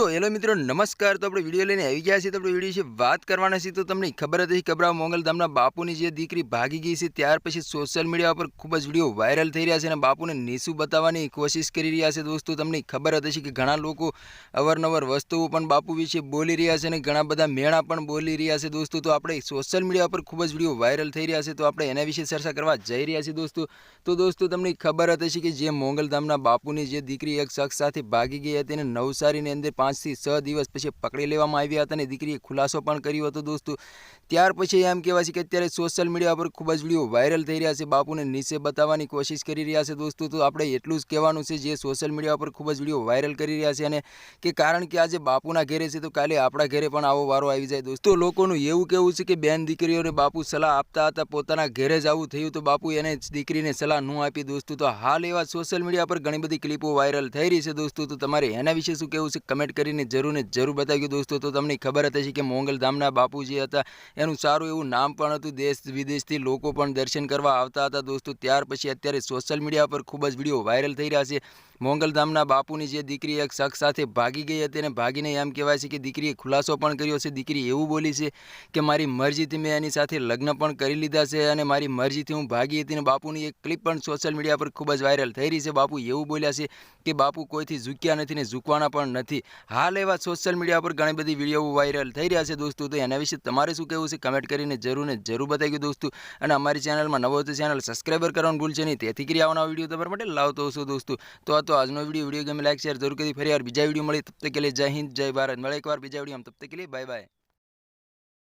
તો હેલો મિત્રો, નમસ્કાર. તો આપણે વીડિયો લઈને આવી ગયા છીએ. તો આપણે વીડિયો છે વાત કરવાના છીએ. તો તમને ખબર હતી ખબર મોંગલધામના બાપુની જે દીકરી ભાગી ગઈ છે, ત્યાર પછી સોશિયલ મીડિયા પર ખૂબ જ વીડિયો વાયરલ થઈ રહ્યા છે અને બાપુને નીસું બતાવવાની કોશિશ કરી રહ્યા છે. દોસ્તો, તમને ખબર હતી કે ઘણા લોકો અવારનવાર વસ્તુઓ પણ બાપુ વિશે બોલી રહ્યા છે અને ઘણા બધા મેળા પણ બોલી રહ્યા છે. દોસ્તો, તો આપણે સોશિયલ મીડિયા પર ખૂબ જ વીડિયો વાયરલ થઈ રહ્યા છે. તો આપણે એના વિશે ચર્ચા કરવા જઈ રહ્યા છીએ, દોસ્તો. તો દોસ્તો, તમને ખબર હતી કે જે મોંગલધામના બાપુની જે દીકરી એક શખ્સ સાથે ભાગી ગઈ હતી અને નવસારીની અંદર પાંચથી છ દિવસ પછી પકડી લેવામાં આવ્યા હતા અને દીકરીએ ખુલાસો પણ કર્યો હતો દોસ્તો. ત્યાર પછી એમ કહેવાય છે કે અત્યારે સોશિયલ મીડિયા પર ખૂબ જ વીડિયો વાયરલ થઈ રહ્યા છે. બાપુને નીચે બતાવવાની કોશિશ કરી રહ્યા છે દોસ્તો. તો આપણે એટલું જ કહેવાનું છે જે સોશિયલ મીડિયા પર ખૂબ જ વીડિયો વાયરલ કરી રહ્યા છે અને કે કારણ કે આજે બાપુના ઘેરે છે તો કાલે આપણા ઘેરે પણ આવો વારો આવી જાય દોસ્તો. લોકોનું એવું કહેવું છે કે બેન દીકરીઓને બાપુ સલાહ આપતા હતા, પોતાના ઘેરે જ આવું થયું તો બાપુ એને દીકરીને સલાહ ન આપી દોસ્તો. તો હાલ એવા સોશિયલ મીડિયા પર ઘણી બધી ક્લિપો વાયરલ થઈ રહી છે દોસ્તો. તો તમારે એના વિશે શું કહેવું છે? કમેન્ટ કરીને જરૂર ને જરૂર બતાવ્યું દોસ્તો. તો તમને ખબર હતી હશે કે મોંગલધામના બાપુજી હતા. એનું સારું એવું નામ પણ હતું. દેશ વિદેશથી લોકો પણ દર્શન કરવા આવતા હતા દોસ્તો. ત્યાર પછી અત્યારે સોશિયલ મીડિયા પર ખૂબ જ વીડિયો વાયરલ થઈ રહ્યા છે. મોંગલધામના બાપુની જે દીકરી એક શખ્સ સાથે ભાગી ગઈ હતી અને ભાગીને એમ કહેવાય છે કે દીકરીએ ખુલાસો પણ કર્યો છે. દીકરી એવું બોલી છે કે મારી મરજીથી મેં એની સાથે લગ્ન પણ કરી લીધા છે અને મારી મરજીથી હું ભાગી હતી અને બાપુની એક ક્લિપ પણ સોશિયલ મીડિયા પર ખૂબ જ વાયરલ થઈ રહી છે. બાપુ એવું બોલ્યા છે કે બાપુ કોઈથી ઝૂક્યા નથી ને ઝૂકવાના પણ નથી. હાલ એવા સોશિયલ મીડિયા પર ઘણી બધી વીડિયો વાયરલ થઈ રહ્યા છે દોસ્તો. તો એના વિશે તમારે શું કહેવું છે કમેન્ટ કરીને જરૂર ને જરૂર બતાવી દોસ્તો. અને અમારી ચેનલમાં નવો તો ચેનલ સબસ્ક્રાઈબર કરવાનું ભૂલશે નહીં. તેથી કરી આવવાના વીડિયો તમારા માટે લાવતો હશો દોસ્તો. તો આ તો આજનો વીડિયો વીડિયો ગમે લાઈક શેર જરૂર કરી, ફરી વાર બીજા વીડિયો મળી તબ તક કે લીએ જય હિન્દ, જય ભારત. મળે એકવાર બીજા વીડિયો તબ તક કે લીએ બાય બાય